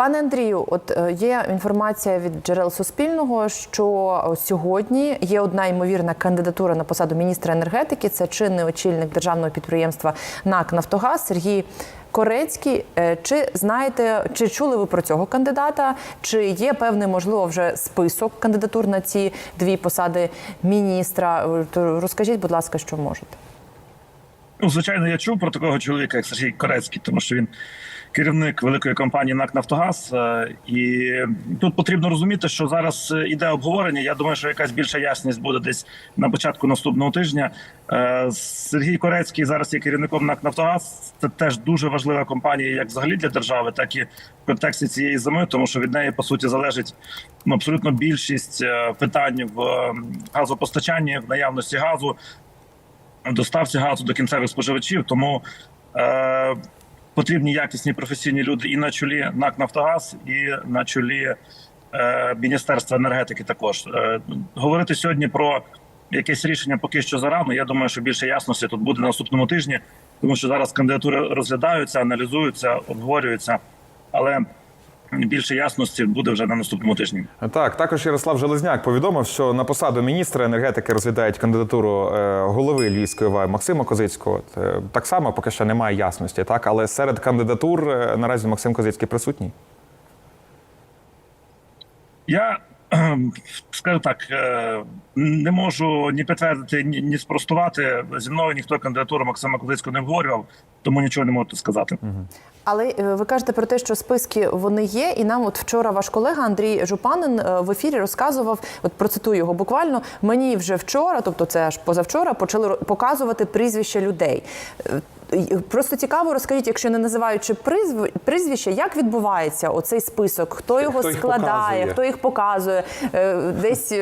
Пане Андрію, от е, є інформація від джерел Суспільного, що сьогодні є одна ймовірна кандидатура на посаду міністра енергетики. Це чинний очільник державного підприємства НАК Нафтогаз Сергій Корецький. Е, Чи знаєте, чи чули ви про цього кандидата? Чи є певний, можливо, вже список кандидатур на ці дві посади міністра? Е, розкажіть, будь ласка, що можете. Ну, звичайно, я чув про такого чоловіка, як Сергій Корецький, тому що він керівник великої компанії НАК Нафтогаз. Е, І тут потрібно розуміти, що зараз е, іде обговорення. Я думаю, що якась більша ясність буде десь на початку наступного тижня. Е, Сергій Корецький зараз є керівником НАК Нафтогаз. Це теж дуже важлива компанія, як взагалі для держави, так і в контексті цієї зими, тому що від неї по суті залежить ну, абсолютно більшість питань в газопостачанні, в наявності газу доставці газу до кінцевих споживачів. Тому е, потрібні якісні професійні люди і на чолі НАК Нафтогаз, і на чолі е, Міністерства енергетики. Також е, говорити сьогодні про якесь рішення поки що зарано. Я думаю, що більше ясності тут буде на наступному тижні, тому що зараз кандидатури розглядаються, аналізуються, обговорюються, але більше ясності буде вже на наступному тижні. Так, також Ярослав Железняк повідомив, що на посаду міністра енергетики розглядають кандидатуру е, голови Львівської ОВА Максима Козицького. Е, Так само поки що немає ясності, так але серед кандидатур е, наразі Максим Козицький присутній. Я скажу так, не можу ні підтвердити, ні, ні спростувати. Зі мною ніхто кандидатуру Максима Козицького не обговорював, тому нічого не можу сказати. Але е, ви кажете про те, що списки вони є, і нам, от вчора, ваш колега Андрій Жупанин е, в ефірі розказував, от процитую його буквально. Мені вже вчора, тобто це аж позавчора, почали показувати прізвища людей. Е, Просто цікаво, розкажіть, якщо не називаючи призв- прізвища, як відбувається оцей список? Хто його Хто складає, показує? хто їх показує? Десь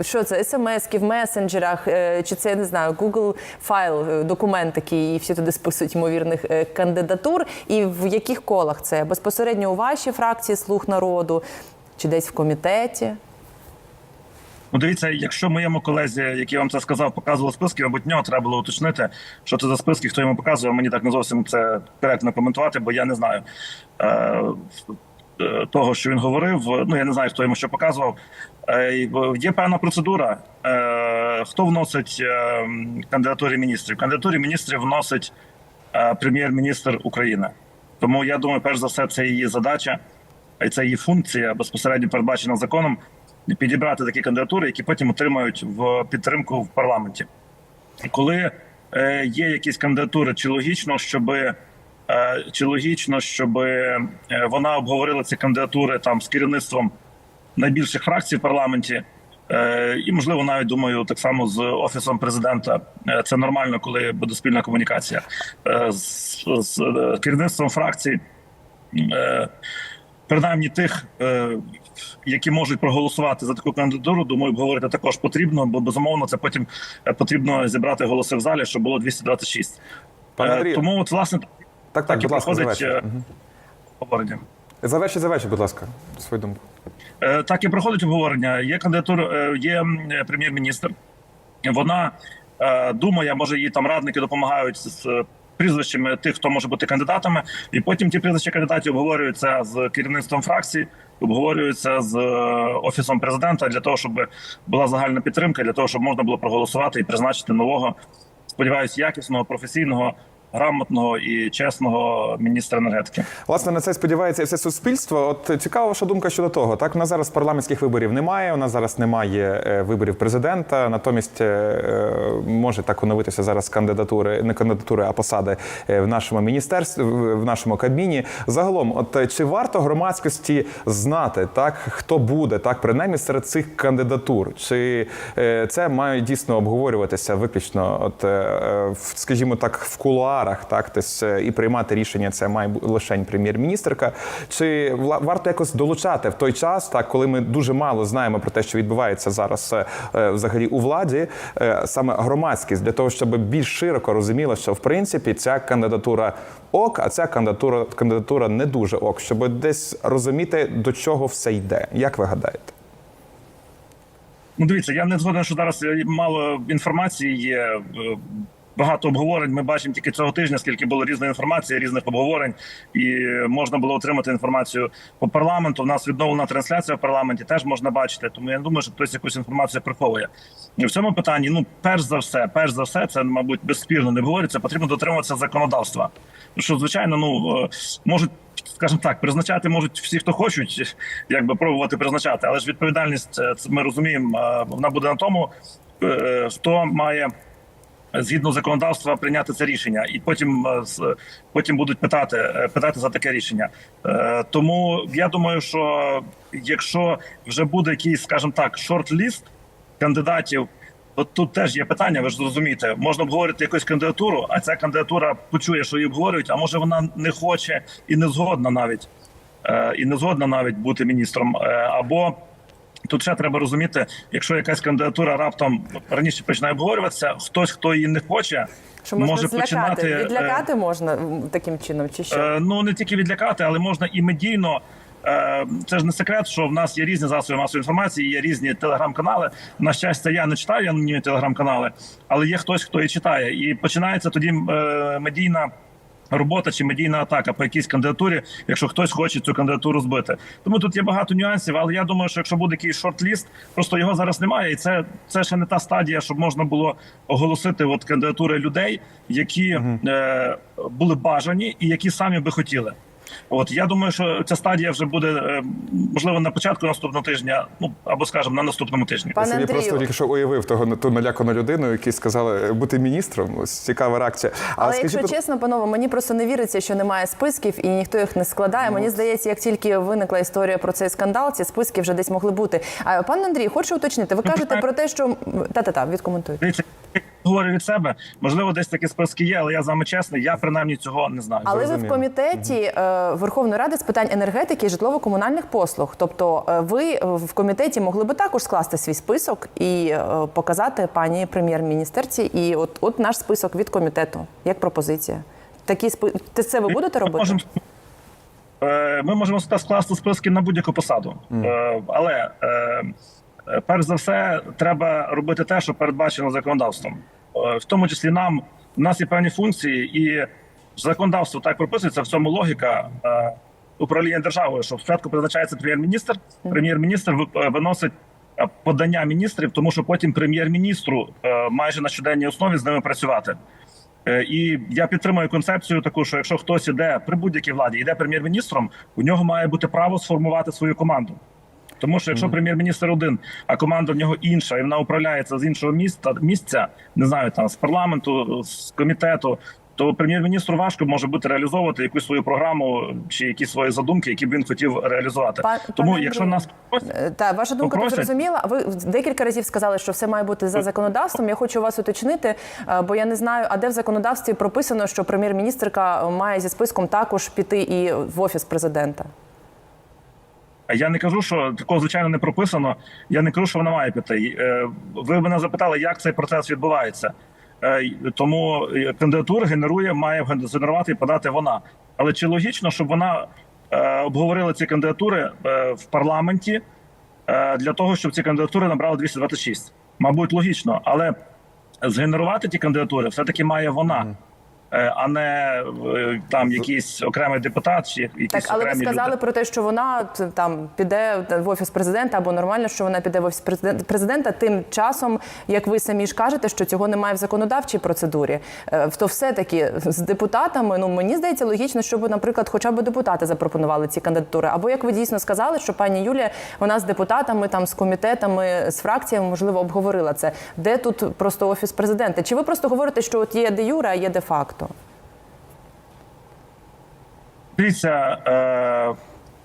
що це смски в месенджерах, е, чи це я не знаю, Google файл, е, документ такий, і всі туди списують ймовірних е, кандидатур. І в яких колах це безпосередньо у вашій фракції Слуг народу, чи десь в комітеті? Ну, дивіться, якщо моєму колезі, який вам це сказав, показував списки, мабуть, нього треба було уточнити, що це за списки, хто йому показує. Мені так не зовсім це коректно коментувати, бо я не знаю того, що він говорив. Ну я не знаю, хто йому що показував. Е, є певна процедура. Е, хто вносить е, кандидатури міністрів? Кандидатури міністрів вносить е, прем'єр-міністр України. Тому я думаю, перш за все, це її задача, і це її функція безпосередньо передбачена законом підібрати такі кандидатури, які потім отримають в підтримку в парламенті. Коли е, є якісь кандидатури, чи логічно, щоб е, чи логічно, щоб е, вона обговорила ці кандидатури там з керівництвом найбільших фракцій в парламенті. Е, І можливо, навіть думаю, так само з офісом президента Е, це нормально, коли буде спільна комунікація Е, з, з е, керівництвом фракцій. Е, принаймні тих, е, які можуть проголосувати за таку кандидатуру, думаю, обговорити також потрібно, бо безумовно це потім е, потрібно зібрати голоси в залі, щоб було 226. Пане Е, Андрію, Тому, от, власне, так, так, будь ласка, завершуйте. е, обговорення. Завершіть, завершіть, будь ласка, свою думку. Е, Так і проходить обговорення. Є кандидатура, е, є прем'єр-міністр. Вона думає, може їй там радники допомагають з прізвищами тих, хто може бути кандидатами, і потім ті прізвища кандидатів обговорюються з керівництвом фракції, обговорюються з офісом президента для того, щоб була загальна підтримка, для того, щоб можна було проголосувати і призначити нового, сподіваюся, якісного, професійного, грамотного і чесного міністра енергетики. Власне, на це сподівається все суспільство. От цікава ваша думка щодо того. Так, у нас зараз парламентських виборів немає. У нас зараз немає е, виборів президента. Натомість е, е, може так оновитися зараз кандидатури, не кандидатури, а посади в нашому міністерстві, в нашому кабміні. Загалом, от чи варто громадськості знати, так хто буде, так принаймні серед цих кандидатур? Чи це має дійсно обговорюватися виключно, от скажімо так, в кулуарах, так десь е, і приймати рішення це має бу- лише прем'єр-міністрка. Чи варто якось долучати в той час, так коли ми дуже мало знаємо про те, що відбувається зараз е, е, взагалі у владі, е, саме громадськість для того, щоб більш широко розуміла, що в принципі ця кандидатура ок, а ця кандидатура кандидатура не дуже ок, щоб десь розуміти до чого все йде. Як ви гадаєте? Ну, дивіться, я не згоден, що зараз мало інформації є. Багато обговорень. Ми бачимо тільки цього тижня, скільки було різної інформації, різних обговорень, і можна було отримати інформацію по парламенту. У нас відновлена трансляція в парламенті, теж можна бачити. Тому я думаю, що хтось якусь інформацію приховує. І в цьому питанні, ну перш за все, перш за все, це мабуть безспірно не говориться. Потрібно дотримуватися законодавства. Що, звичайно, ну е, можуть. Скажімо так, призначати можуть всі, хто хочуть, якби пробувати призначати, але ж відповідальність е, це ми розуміємо. е, Вона буде на тому, хто має згідно законодавства прийняти це рішення, і потім е, потім будуть питати е, питати за таке рішення. Е, Тому я думаю, що якщо вже буде якийсь, скажімо так, шорт-ліст кандидатів. От тут теж є питання, ви ж зрозумієте, можна обговорити якусь кандидатуру, а ця кандидатура почує, що її обговорюють, а може вона не хоче і не згодна навіть і не згодна навіть бути міністром. Або тут ще треба розуміти, якщо якась кандидатура раптом раніше починає обговорюватися, хтось, хто її не хоче, Що можна може злякати? починати е, Відлякати можна таким чином, чи що? Е, Ну не тільки відлякати, але можна і медійно. Е, Це ж не секрет, що в нас є різні засоби масової інформації, є різні телеграм-канали. На щастя, я не читаю анонімні телеграм-канали, але є хтось, хто і читає. І починається тоді медійна. Робота чи медійна атака по якійсь кандидатурі, якщо хтось хоче цю кандидатуру збити. Тому тут є багато нюансів, але я думаю, що якщо буде якийсь шорт-ліст, просто його зараз немає, і це, це ще не та стадія, щоб можна було оголосити от кандидатури людей, які е, були бажані і які самі би хотіли. От я думаю, що ця стадія вже буде е, можливо на початку наступного тижня, ну або скажімо, на наступному тижні. Пане Я просто тільки що уявив того ту налякану людину, які сказали бути міністром. Ось цікава реакція. Але скажіть, якщо чесно, панове, мені просто не віриться, що немає списків і ніхто їх не складає. Ну, Мені здається, як тільки виникла історія про цей скандал, ці списки вже десь могли бути. А пане Андрій, хочу уточнити. Ви кажете про те, що та та та відкоментуйте. Говорю від себе, можливо, десь такі списки є, але я з вами чесний, я принаймні цього не знаю. Але ви в комітеті е, Верховної Ради з питань енергетики і житлово-комунальних послуг. Тобто, е, ви е, в комітеті могли би також скласти свій список і е, показати пані прем'єр-міністерці. І от, от наш список від комітету, як пропозиція. Такі спи... Це ви будете робити? можемо, ми можемо скласти списки на будь-яку посаду. Е, Але перш за все, треба робити те, що передбачено законодавством. Е, В тому числі нам у нас є певні функції, і законодавство так прописується. В цьому логіка е, управління державою, що спочатку призначається прем'єр-міністр, прем'єр-міністр е, виносить. Подання міністрів, тому що потім прем'єр-міністру майже на щоденній основі з ними працювати. І я підтримую концепцію таку, що якщо хтось іде при будь-якій владі, йде прем'єр-міністром, у нього має бути право сформувати свою команду. Тому що якщо прем'єр-міністр один, а команда в нього інша, і вона управляється з іншого міста місця, не знаю, там з парламенту, з комітету, то прем'єр-міністру важко може бути реалізовувати якусь свою програму чи якісь свої задумки, які б він хотів реалізувати. Пан- Тому, пане якщо нас Е, Та ваша думка Попросять. зрозуміла. Ви декілька разів сказали, що все має бути за законодавством. Я хочу вас уточнити, е, бо я не знаю, а де в законодавстві прописано, що прем'єр-міністрка має зі списком також піти і в офіс президента. Я не кажу, що такого звичайно не прописано. Я не кажу, що вона має піти. Е, Ви мене запитали, як цей процес відбувається. Е, Тому е, генерує, має генерувати і подати вона. Але чи логічно, щоб вона обговорила ці кандидатури в парламенті для того, щоб ці кандидатури набрали 226? Мабуть, логічно, але згенерувати ті кандидатури все-таки має вона. Е, А не там якийсь окремий депутат чи якісь Так, але ви сказали люди. про те, що вона там піде в офіс президента, або нормально, що вона піде в офіс президен- президента. Тим часом, як ви самі ж кажете, що цього немає в законодавчій процедурі, Е, то все таки з депутатами. Ну мені здається, логічно, щоб, наприклад, хоча б депутати запропонували ці кандидатури. Або як ви дійсно сказали, що пані Юлія вона з депутатами, там з комітетами, з фракціями можливо обговорила це. Де тут просто офіс президента? Чи ви просто говорите, що от є де юре, а є де факто? Дивіться, е,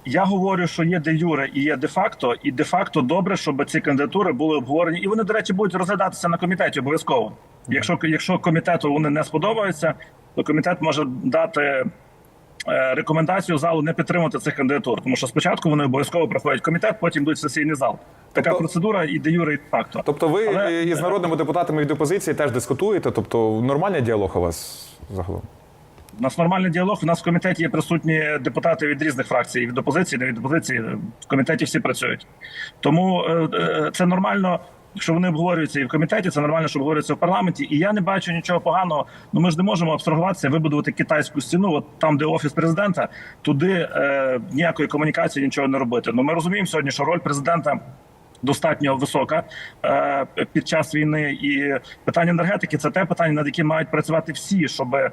я говорю, що є де юре і є де факто, і де факто добре, щоб ці кандидатури були обговорені. І вони, до речі, будуть розглядатися на комітеті обов'язково. Якщо якщо комітету вони не сподобаються, то комітет може дати е, рекомендацію залу не підтримувати цих кандидатур, тому що спочатку вони обов'язково проходять комітет, потім йдуть в сесійний зал. Така Тобто- процедура і де юре, і де факто. Тобто ви Але- із народними депутатами від опозиції теж дискутуєте? Тобто нормальний діалог у вас загалом? У нас нормальний діалог. У нас в комітеті є присутні депутати від різних фракцій, від опозиції, не від опозиції. В комітеті всі працюють. Тому е, е, це нормально. Якщо вони обговорюються і в комітеті, це нормально, що обговорюються в парламенті. І я не бачу нічого поганого. Ну ми ж не можемо абстрагуватися, вибудувати китайську стіну. От там, де офіс президента, туди е, ніякої комунікації, нічого не робити. Ну ми розуміємо сьогодні, що роль президента. Достатньо висока е, під час війни, і питання енергетики це те питання, над яким мають працювати всі, щоб е,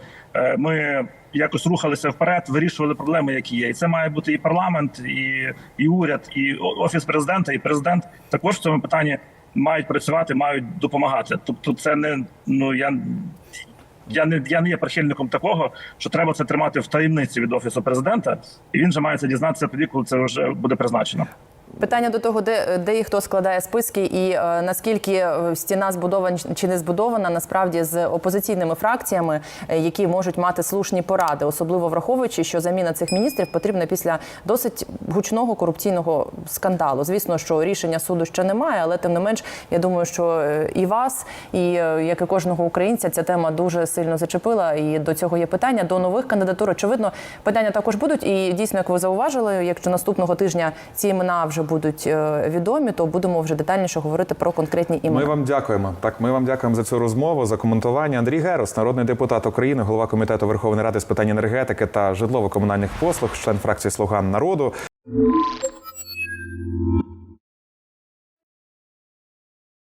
ми якось рухалися вперед, вирішували проблеми, які є. І це має бути і парламент, і, і уряд, і офіс президента, і президент також в цьому питанні мають працювати, мають допомагати. Тобто, це не ну я. Я не я не є прихильником такого, що треба це тримати в таємниці від офісу президента, і він же має це дізнатися тоді, коли це вже буде призначено. Питання до того, де, де і хто складає списки, і е, наскільки е, стіна збудована чи не збудована, насправді з опозиційними фракціями, е, які можуть мати слушні поради, особливо враховуючи, що заміна цих міністрів потрібна після досить гучного корупційного скандалу. Звісно, що рішення суду ще немає, але тим не менш, я думаю, що е, і вас, і як і кожного українця, ця тема дуже сильно зачепила. І до цього є питання. До нових кандидатур, очевидно, питання також будуть. І дійсно, як ви зауважили, якщо наступного тижня ці імена вже будуть е, відомі, то будемо вже детальніше говорити про конкретні імена. Ми вам дякуємо. Так, ми вам дякуємо за цю розмову, за коментування. Андрій Герос, народний депутат України, голова комітету Верховної Ради з питань енергетики та житлово-комунальних послуг, член фракції Слуга народу.